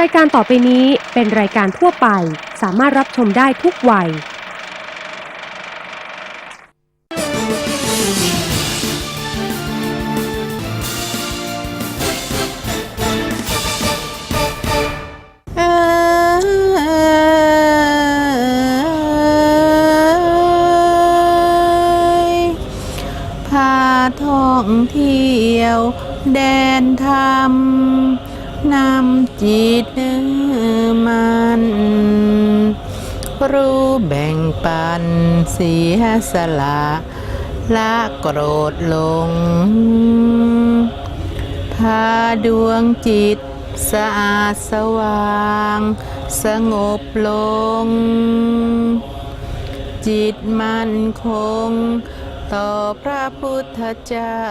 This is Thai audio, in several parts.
รายการต่อไปนี้เป็นรายการทั่วไป สามารถรับชมได้ทุกวัย พาท่องเที่ยว แดนธรรม จิตมันรู้แบ่งปันเสียสละละโกรธลง พาดวงจิตสะอาดสว่าง สงบลง จิตมั่นคง ต่อพระพุทธเจ้า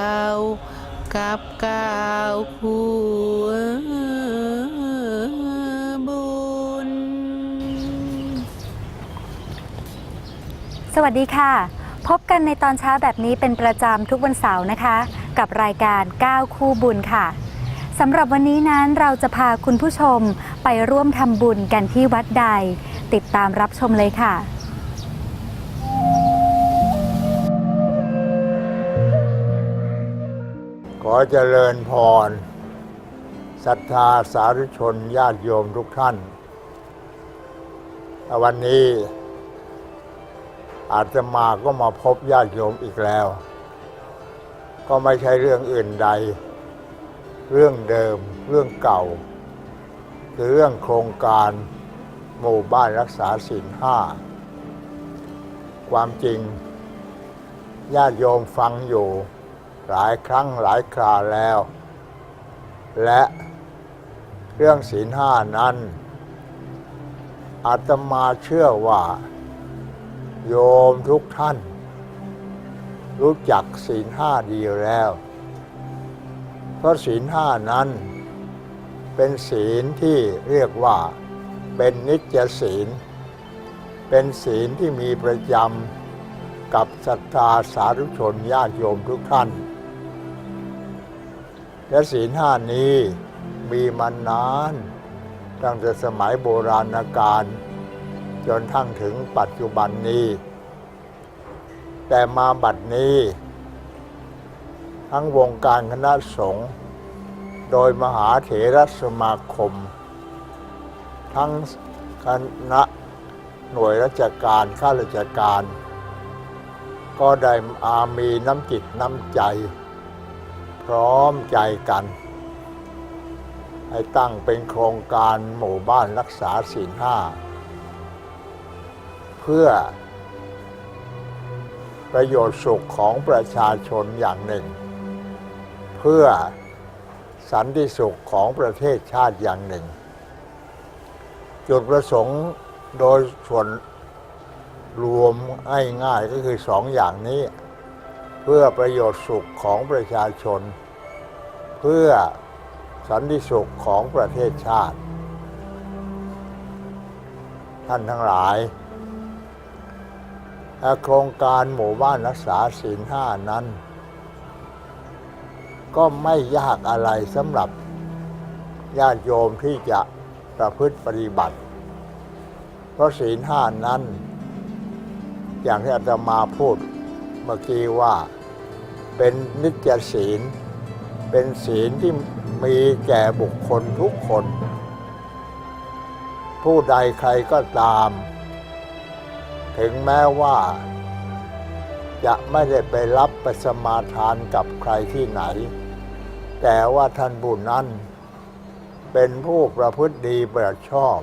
กับก้าวคู่ สวัสดีค่ะ พบกันในตอนเช้าแบบนี้เป็นประจำทุกวันเสาร์นะคะ กับรายการ 9 คู่บุญค่ะสำหรับวันนี้นั้นเราจะพาคุณผู้ชมไปร่วมทำบุญกันที่วัดใด ติดตามรับชมเลยค่ะขอเจริญพรศรัทธาสาธุชนญาติโยมทุกท่าน วันนี้ อาจจะมาก็มาพบญาติโยมอีกแล้ว ก็ไม่ใช่เรื่องอื่นใด เรื่องเดิม เรื่องเก่า คือเรื่องโครงการหมู่บ้านรักษาศีลห้า ความจริง ญาติโยมฟังอยู่ หลายครั้งหลายคราแล้ว และเรื่องศีลห้านั้นอาตมาเชื่อว่า โยมทุกท่าน รู้จักศีลห้าดีแล้ว เพราะศีลห้านั้น เป็นศีลที่เรียกว่าเป็นนิจศีล เป็นศีลที่มีประจำกับศรัทธาสาธุชนญาติโยมทุกท่าน และศีลห้านี้มีมานาน ตั้งแต่สมัยโบราณกาล จนทั้งถึงปัจจุบันนี้ แต่มาบัดนี้ ทั้งวงการคณะสงฆ์โดยมหาเถรสมาคม ทั้งคณะหน่วยราชการข้าราชการ ก็ได้อามีน้ำจิตน้ำใจ พร้อมใจกันให้ตั้งเป็นโครงการหมู่บ้านรักษาศีลห้า เพื่อ ประโยชน์สุขของประชาชนอย่างหนึ่ง เพื่อสันติสุขของประเทศชาติอย่างหนึ่ง จุดประสงค์โดยส่วนรวมง่ายๆก็คือสองอย่างนี้ เพื่อประโยชน์สุขของประชาชน เพื่อสันติสุขของประเทศชาติ ท่านทั้งหลาย โครงการหมู่บ้านรักษาศีลห้านั้น ก็ไม่ยากอะไรสำหรับญาติโยมที่จะประพฤติปฏิบัติ เพราะศีลห้านั้น อย่างที่อาตมาพูดเมื่อกี้ว่าเป็นนิจศีล เป็นศีลที่มีแก่บุคคลทุกคน ผู้ใดใครก็ตาม ถึงแม้ว่า จะไม่ได้ไปรับประสมาทานกับใครที่ไหน แต่ว่าท่านบุญนั้น เป็นผู้ประพฤติดีประชอบ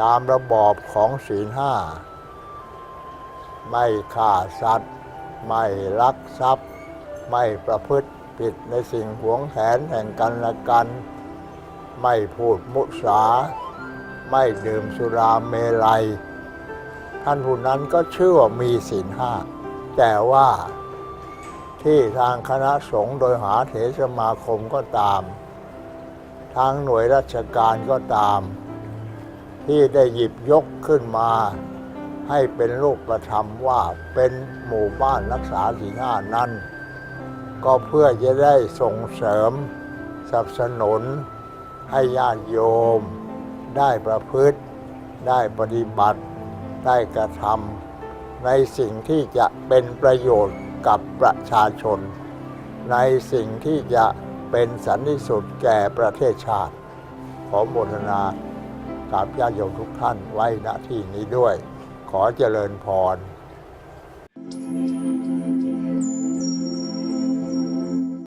ตามระบอบของศีลห้า ไม่ฆ่าสัตว์ ไม่ลักทรัพย์ ไม่ประพฤติผิดในสิ่งหวงแหนแห่งกันและกัน ไม่พูดมุสา ไม่ดื่มสุราเมลัย ท่านผู้นั้นก็ชื่อว่ามีศีลห้าแต่ว่าที่ทางคณะสงฆ์โดยหาเถรสมาคมก็ตาม ทางหน่วยราชการก็ตาม ที่ได้หยิบยกขึ้นมา ให้เป็นรูประธรรมว่าเป็นหมู่บ้านรักษาศีลห้านั้น ก็เพื่อจะได้ส่งเสริมสนับสนุน ให้ญาติโยม ได้ประพฤติได้ปฏิบัติ ได้กระทำในสิ่งที่จะเป็นประโยชน์กับประชาชน ในสิ่งที่จะเป็นสันนิสุดแก่ประเทศชาติ ขอโมทนากับญาติโยมทุกท่านไว้ณที่นี้ด้วย ขอเจริญพร